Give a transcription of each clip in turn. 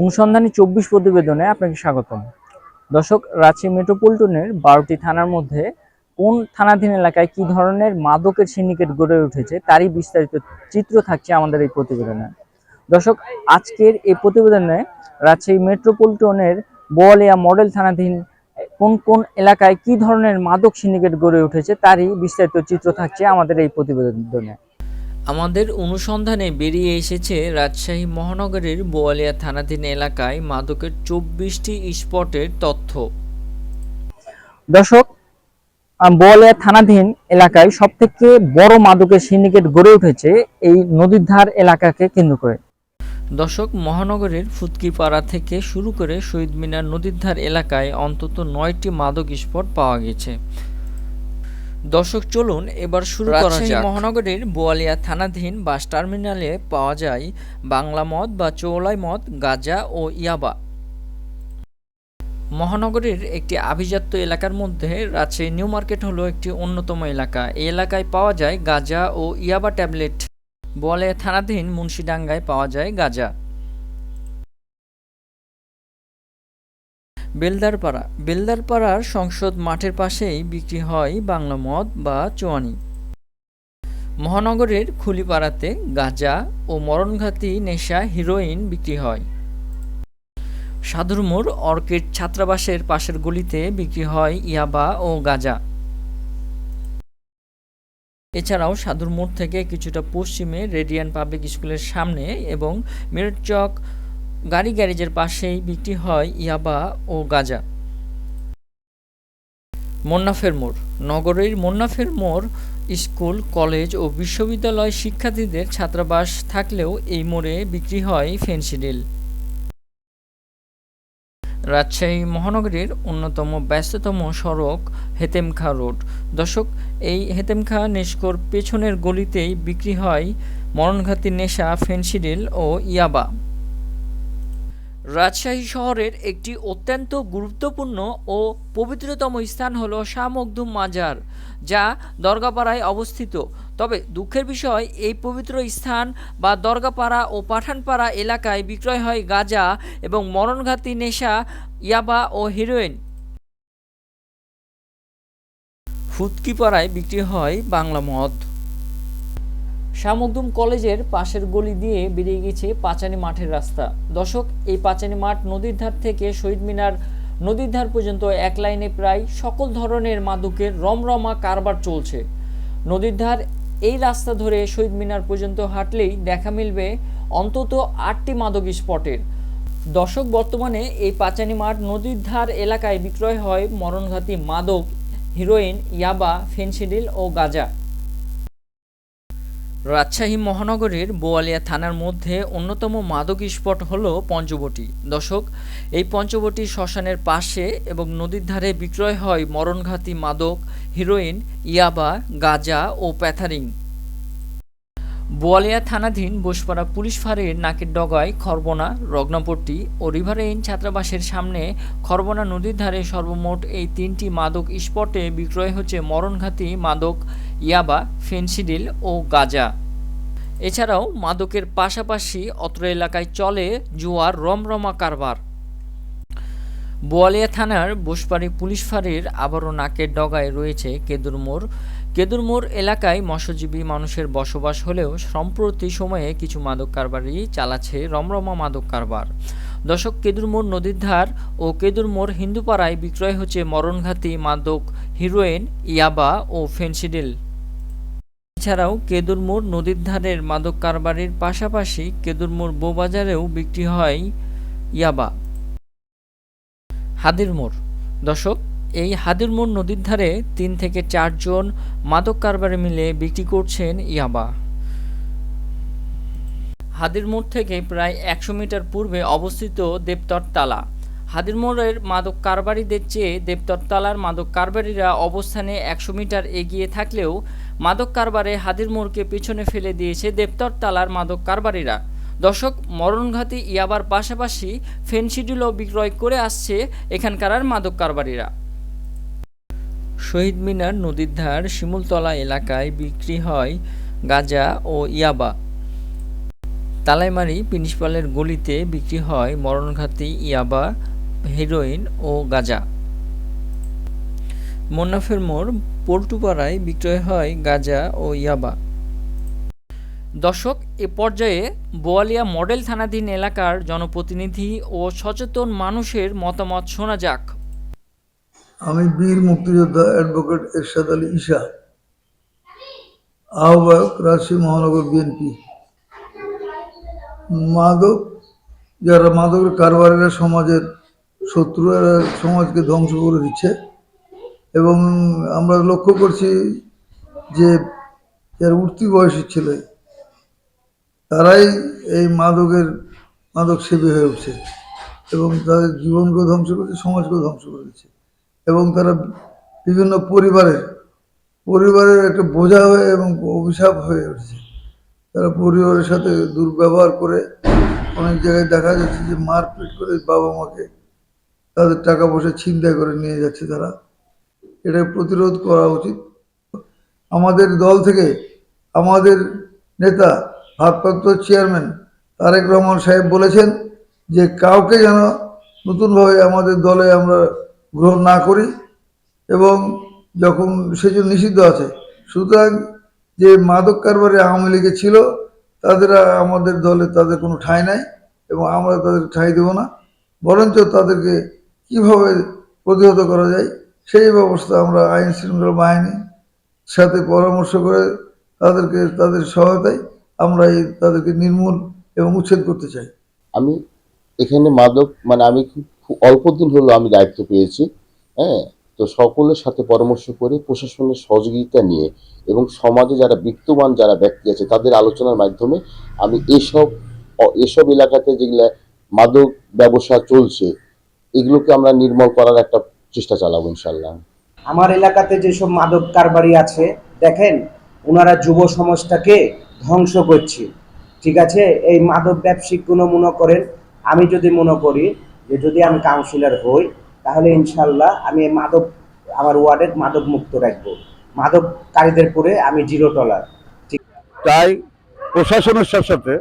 অনুসন্ধানী চব্বিশ প্রতিবেদনে আপনাকে স্বাগতম। দর্শক রাজশাহী মেট্রোপলিটনের বারোটি থানার মধ্যে কোন থানাধীন এলাকায় কি ধরনের মাদকের সিন্ডিকেট গড়ে উঠেছে তারই বিস্তারিত চিত্র থাকছে আমাদের এই প্রতিবেদনে। দর্শক, আজকের এই প্রতিবেদনে রাজশাহী মেট্রোপলিটনের বোয়ালিয়া মডেল থানাধীন কোন কোন এলাকায় কি ধরনের মাদক সিন্ডিকেট গড়ে উঠেছে তারই বিস্তারিত চিত্র থাকছে আমাদের এই প্রতিবেদনে। আমাদের অনুসন্ধানে বেরিয়ে এসেছে রাজশাহী মহানগরের বোয়ালিয়া থানাধীন এলাকায় মাদকের চব্বিশটি স্পটের তথ্য। দর্শক বোয়ালিয়া থানাধীন এলাকায় সব থেকে বড় মাদকের সিন্ডিকেট গড়ে উঠেছে এই নদীর ধার এলাকাকে কেন্দ্র করে। দর্শক মহানগরের ফুতকিপাড়া থেকে শুরু করে শহীদ মিনার নদীর ধার এলাকায় অন্তত নয়টি মাদক স্পট পাওয়া গেছে। দর্শক চলুন এবার শুরু করা যাক। মহানগরের বোয়ালিয়া থানাধীন বাস টার্মিনালে পাওয়া যায় বাংলা মদ বা চৌলাই মদ গাঁজা ও ইয়াবা। মহানগরীর একটি আভিজাত্য এলাকার মধ্যে রাজশাহী নিউ মার্কেট হলো একটি অন্যতম এলাকা। এই এলাকায় পাওয়া যায় গাঁজা ও ইয়াবা ট্যাবলেট। বোয়ালিয়া থানাধীন মুন্সিডাঙ্গায় পাওয়া যায় গাঁজা। বেলদারপাড়া। বেলদারপাড়ার সংসদ মাঠের পাশেই বিক্রি হয় বাংলা মদ বা চোয়ানি। মহানগরের খুলিপাড়াতে গাঁজা ও মরণঘাতী নেশা হিরোইন বিক্রি হয়। সাধুর মোড় অর্কিড ছাত্রাবাসের পাশের গলিতে বিক্রি হয় ইয়াবা ও গাঁজা। এছাড়াও সাধুর মোড় থেকে কিছুটা পশ্চিমে রেডিয়ান পাবলিক স্কুলের সামনে এবং মিরট চক গাড়ি গ্যারেজের পাশেই বিক্রি হয় ইয়াবা ও গাঁজা। মন্নাফের মোড়। নগরের মন্নাফের মোড় স্কুল, কলেজ ও বিশ্ববিদ্যালয় শিক্ষার্থীদের ছাত্রাবাস থাকলেও এই মোড়ে বিক্রি হয় ফেন্সিডিল রাজশাহী মহানগরীর অন্যতম ব্যস্ততম সড়ক হেতেমখা রোড। দর্শক, এই হেতেমখা নেস্কোর পেছনের গলিতেই বিক্রি হয় মরণঘাতী নেশা ফেন্সিডিল ও ইয়াবা। রাজশাহী শহরের একটি অত্যন্ত গুরুত্বপূর্ণ ও পবিত্রতম স্থান হল শাহ মখদুম মাজার, যা দরগাপাড়ায় অবস্থিত। তবে দুঃখের বিষয়, এই পবিত্র স্থান বা দরগাপাড়া ও পাঠানপাড়া এলাকায় বিক্রয় হয় গাঁজা এবং মরণঘাতী নেশা, ইয়াবা ও হিরোইন। ফুটকিপাড়ায় বিক্রি হয় বাংলা মদ। শামুকদুম কলেজের পাশের গলি দিয়ে বেরিয়ে গেছে পাচানি মাঠের রাস্তা। দর্শক, এই পাচানি মাঠ নদীর ধার থেকে শহীদ মিনার নদীর ধার পর্যন্ত এক লাইনে প্রায় সকল ধরনের মাদকের রমরমা কারবার চলছে। নদীর ধার এই রাস্তা ধরে শহীদ মিনার পর্যন্ত হাঁটলেই দেখা মিলবে অন্তত আটটি মাদক স্পটের। দর্শক, বর্তমানে এই পাচানি মাঠ নদীর ধার এলাকায় বিক্রয় হয় মরণঘাতী মাদক, হিরোইন, ইয়াবা, ফেন্সিডিল ও গাঁজা। রাজশাহী মহানগরীর বোয়ালিয়া থানার মধ্যে অন্যতম মাদক স্পট হল পঞ্চবটি। দশক এই পঞ্চবটি শ্মশানের পাশে এবং নদীর ধারে বিক্রয় হয় মরণঘাতী মাদক, হিরোইন, ইয়াবা, গাঁজা ও প্যাথারিং বোয়ালিয়া থানাধীন বোসপাড়া পুলিশ ফাঁড়ির নাকের ডগায় খরবনা, রগ্নপট্টি ও রিভারেইন ছাত্রাবাসের সামনে খরবনা নদীর ধারে সর্বমোট এই তিনটি মাদক স্পটে বিক্রয় হচ্ছে মরণঘাতী মাদক ইয়াবা, ফেন্সিডিল ও গাজা। এছাড়াও মাদকের পাশাপাশি অত্র এলাকায় চলে জুয়ার রমরমা কারবার। বোয়ালিয়া থানার বোসপাড়ি পুলিশ ফাঁড়ির আবারও নাকের ডগায় রয়েছে কেদুর মোড় কেদুর মোড় এলাকায় মৎস্যজীবী মানুষের বসবাস হলেও সম্প্রতি সময়ে কিছু মাদক কারবারই চালাচ্ছে রমরমা মাদক কারবার। দশক কেদুর মোড় নদীর ধার ও কেদুর মোড় হিন্দুপাড়ায় বিক্রয় হচ্ছে মরণঘাতী মাদক, হিরোইন, ইয়াবা ও ফেন্সিডিল। এছাড়াও কেদুর মোড় নদীর ধারের মাদক কারবারির পাশাপাশি কেদুর মোড় বৌবাজারেও বিক্রি হয় ইয়াবা। হাদির মোড় দর্শক এই হাদির মোড় নদীর ধারে তিন থেকে চারজন মাদক কারবারে মিলে বিক্রি করছেন ইয়াবা। হাদির মোড় থেকে প্রায় একশো মিটার পূর্বে অবস্থিত দেবতর তালা। হাদির মোড়ের মাদক কারবারিদের চেয়ে দেবতর তালার মাদক কারবারিরা অবস্থানে একশো মিটার এগিয়ে থাকলেও মাদক কারবারে হাদির মোড়কে পিছনে ফেলে দিয়েছে দেবতর তালার মাদক কারবারিরা। দর্শক, মরণঘাতী ইয়াবার পাশাপাশি ফেনসিডিলও বিক্রয় করে আসছে এখানকার মাদক কারবারিরা। শহীদ মিনার নদীর ধার শিমুলতলা এলাকায় বিক্রি হয় গাঁজা ও ইয়াবা। তালাইমারি প্রিন্সিপালের গলিতে বিক্রি হয় মরণঘাতী ইয়াবা, হেরোইন ও গাঁজা। মোন্নাফের মোড় পল্টুপাড়ায় বিক্রয় হয় গাঁজা ও ইয়াবা। দর্শক, এ পর্যায়ে বোয়ালিয়া মডেল থানাধীন এলাকার জনপ্রতিনিধি ও সচেতন মানুষের মতামত শোনা যাক। আমি বীর মুক্তিযোদ্ধা অ্যাডভোকেট এরশাদ আলী ঈশা, আহ্বায়ক রাজশাহী মহানগর বিএনপি। মাদক, যারা মাদকের কারবারেরা সমাজের শত্রু সমাজকে ধ্বংস করে দিচ্ছে, এবং আমরা লক্ষ্য করছি যে যারা উঠতি বয়সী ছেলে, তারাই এই মাদকের মাদক সেবী হয়ে উঠছে এবং তাদের জীবনকেও ধ্বংস করছে, সমাজকেও ধ্বংস করে দিচ্ছে। এবং তারা বিভিন্ন পরিবারের পরিবারের একটা বোঝা হয়ে এবং অভিশাপ হয়ে উঠছে। তারা পরিবারের সাথে দুর্ব্যবহার করে অনেক জায়গায় দেখা যাচ্ছে যে মারপিট করে বাবা মাকে তাদের টাকা পয়সা ছিনতাই করে নিয়ে যাচ্ছে তারা। এটা প্রতিরোধ করা উচিত। আমাদের দল থেকে আমাদের নেতা, ভারপ্রাপ্ত চেয়ারম্যান তারেক রহমান সাহেব বলেছেন যে কাউকে যেন নতুনভাবে আমাদের দলে আমরা গ্রহণ না করি এবং যখন সেজন্য নিষিদ্ধ আছে। সুতরাং যে মাদক কারবারে আওয়ামী লীগে ছিল, তাদের আমাদের দলে তাদের কোনো ঠাঁই নাই এবং আমরা তাদের ঠাঁই দেব না। বরঞ্চ তাদেরকে কীভাবে প্রতিহত করা যায়, সেই ব্যবস্থা আমরা আইন শৃঙ্খলা বাহিনীর সাথে পরামর্শ করে তাদেরকে, তাদের সহায়তায় আমরা এই তাদেরকে নির্মূল এবং উচ্ছেদ করতে চাই। আমি এখানে মাদক মানে আমি খুব অল্প দিন হলো আমি দায়িত্ব পেয়েছি হ্যাঁ? তো সকলের সাথে পরামর্শ করে প্রশাসনের সহযোগিতা নিয়ে এবং সমাজে যারা বিত্তবান, যারা ব্যক্তি আছে, তাদের আলোচনার মাধ্যমে আমি এসব এসব এলাকাতে যেগুলা মাদক ব্যবসা চলছে, এগুলোকে আমরা নির্মল করার একটা চেষ্টা চালাবো ইনশাল্লাহ আমার এলাকাতে যেসব মাদক কারবারি আছে, দেখেন, ওনারা যুব সমাজটাকে ধ্বংস করছে। ঠিক আছে? এই মাদক ব্যবসায়িকগুলো মনে করেন, আমি যদি মনে করি যে যদি আমি কাউন্সিলর হই, তাহলে ইনশাল্লাহ আমি মাদক, আমার ওয়ার্ডের মাদক মুক্ত রাখব। মাদককারীদের পরে আমি জিরো টলার ঠিক। তাই প্রশাসনের সাথে সাথে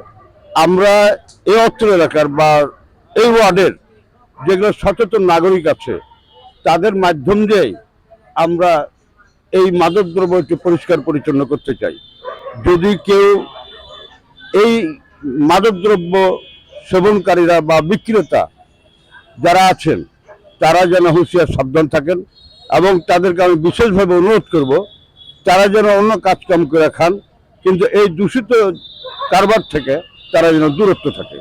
আমরা এই অত্র এলাকার বা এই ওয়ার্ডের যেগুলো সচেতন নাগরিক আছে, তাদের মাধ্যম দিয়েই আমরা এই মাদকদ্রব্যকে পরিষ্কার পরিচ্ছন্ন করতে চাই। যদি কেউ এই মাদকদ্রব্য সেবনকারীরা বা বিক্রেতা যারা আছেন, তারা যেন হুঁশিয়ার সাবধান থাকেন এবং তাদেরকে আমি বিশেষভাবে অনুরোধ করব, তারা যেন অন্য কাজকাম করে খান, কিন্তু এই দূষিত কারবার থেকে তারা যেন দূরত্ব থাকে।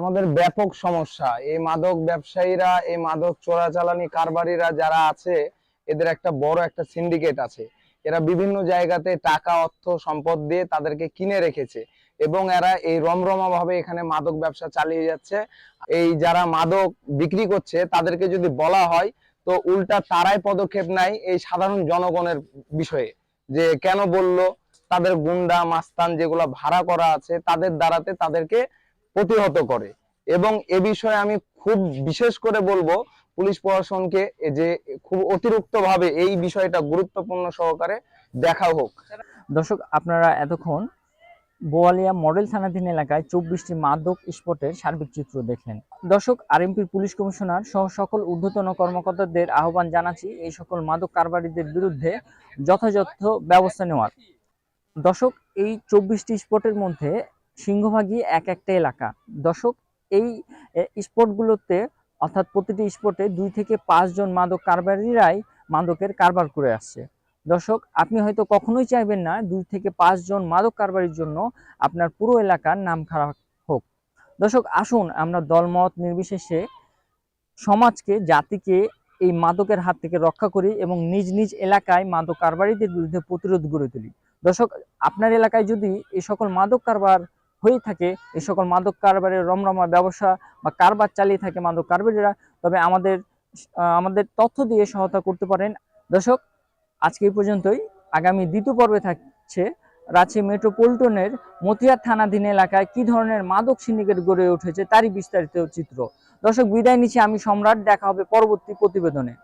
আমাদের ব্যাপক সমস্যা, এই মাদক ব্যবসায়ীরা, এই মাদক চোরাচালানি কারবারিরা যারা আছে, এদের একটা বড় একটা সিন্ডিকেট আছে। এরা বিভিন্ন জায়গাতে টাকা, অর্থ, সম্পদ দিয়ে তাদেরকে কিনে রেখেছে। এবং এরা এই রমরমা ভাবে এখানে মাদক ব্যবসা চালিয়ে যাচ্ছে। এই যারা মাদক বিক্রি করছে, তাদেরকে যদি বলা হয়, তো উল্টা তারাই পদক্ষেপ নেয় এই সাধারণ জনগণের বিষয়ে। যে কেন বলল, তাদের গুন্ডা, মাস্তান যেগুলো ভাড়া করা আছে, তাদের দ্বারাতে তাদেরকে প্রতিহত করে। এবং এ বিষয়ে আমি খুব বিশেষ করে বলব, পুলিশ প্রশাসনকে যে খুব অতিরিক্ত ভাবে এই বিষয়টা গুরুত্বপূর্ণ সহকারে দেখা হোক। দর্শক, আপনারা এতক্ষণ বোয়ালিয়া মডেল থানাধীন এলাকায় চব্বিশটি মাদক স্পটের সার্বিক চিত্র দেখলেন। দর্শক, আরএমপির পুলিশ কমিশনার সহ সকল ঊর্ধ্বতন কর্মকর্তাদের আহ্বান জানাচ্ছি এই সকল মাদক কারবারিদের বিরুদ্ধে যথাযথ ব্যবস্থা নেওয়ার। দর্শক, এই চব্বিশটি স্পটের মধ্যে সিংহভাগই এক একটা এলাকা। দর্শক, এই স্পটগুলোতে, অর্থাৎ প্রতিটি স্পটে দুই থেকে পাঁচজন মাদক কারবারিরাই মাদকের কারবার করে আসছে। দর্শক, আপনি হয়তো কখনোই চাইবেন না দুই থেকে পাঁচজন মাদক কারবারির জন্য আপনার পুরো এলাকার নাম খারাপ হোক। দর্শক, আসুন আমরা দলমত নির্বিশেষে সমাজকে, জাতিকে এই মাদকের হাত থেকে রক্ষা করি এবং নিজ নিজ এলাকায় মাদক কারবারিদের বিরুদ্ধে প্রতিরোধ গড়ে তুলি। দর্শক, আপনার এলাকায় যদি এই সকল মাদক কারবার হয়ে থাকে এই সকল মাদক কারবারের রমরমা ব্যবসা বা কারবার চালিয়ে থাকে মাদক কারবারিরা, তবে আমাদের আমাদের তথ্য দিয়ে সহায়তা করতে পারেন। দর্শক আজকে পর্যন্তই। আগামী দ্বিতীয় পর্বে থাকছে রাঁচি মেট্রোপলিটনের মতিয়ার থানাধীন এলাকায় কি ধরনের মাদক সিন্ডিকেট গড়ে উঠেছে তারই বিস্তারিত চিত্র। দর্শক, বিদায় নিচ্ছি আমি সম্রাট। দেখা হবে পরবর্তী প্রতিবেদনে।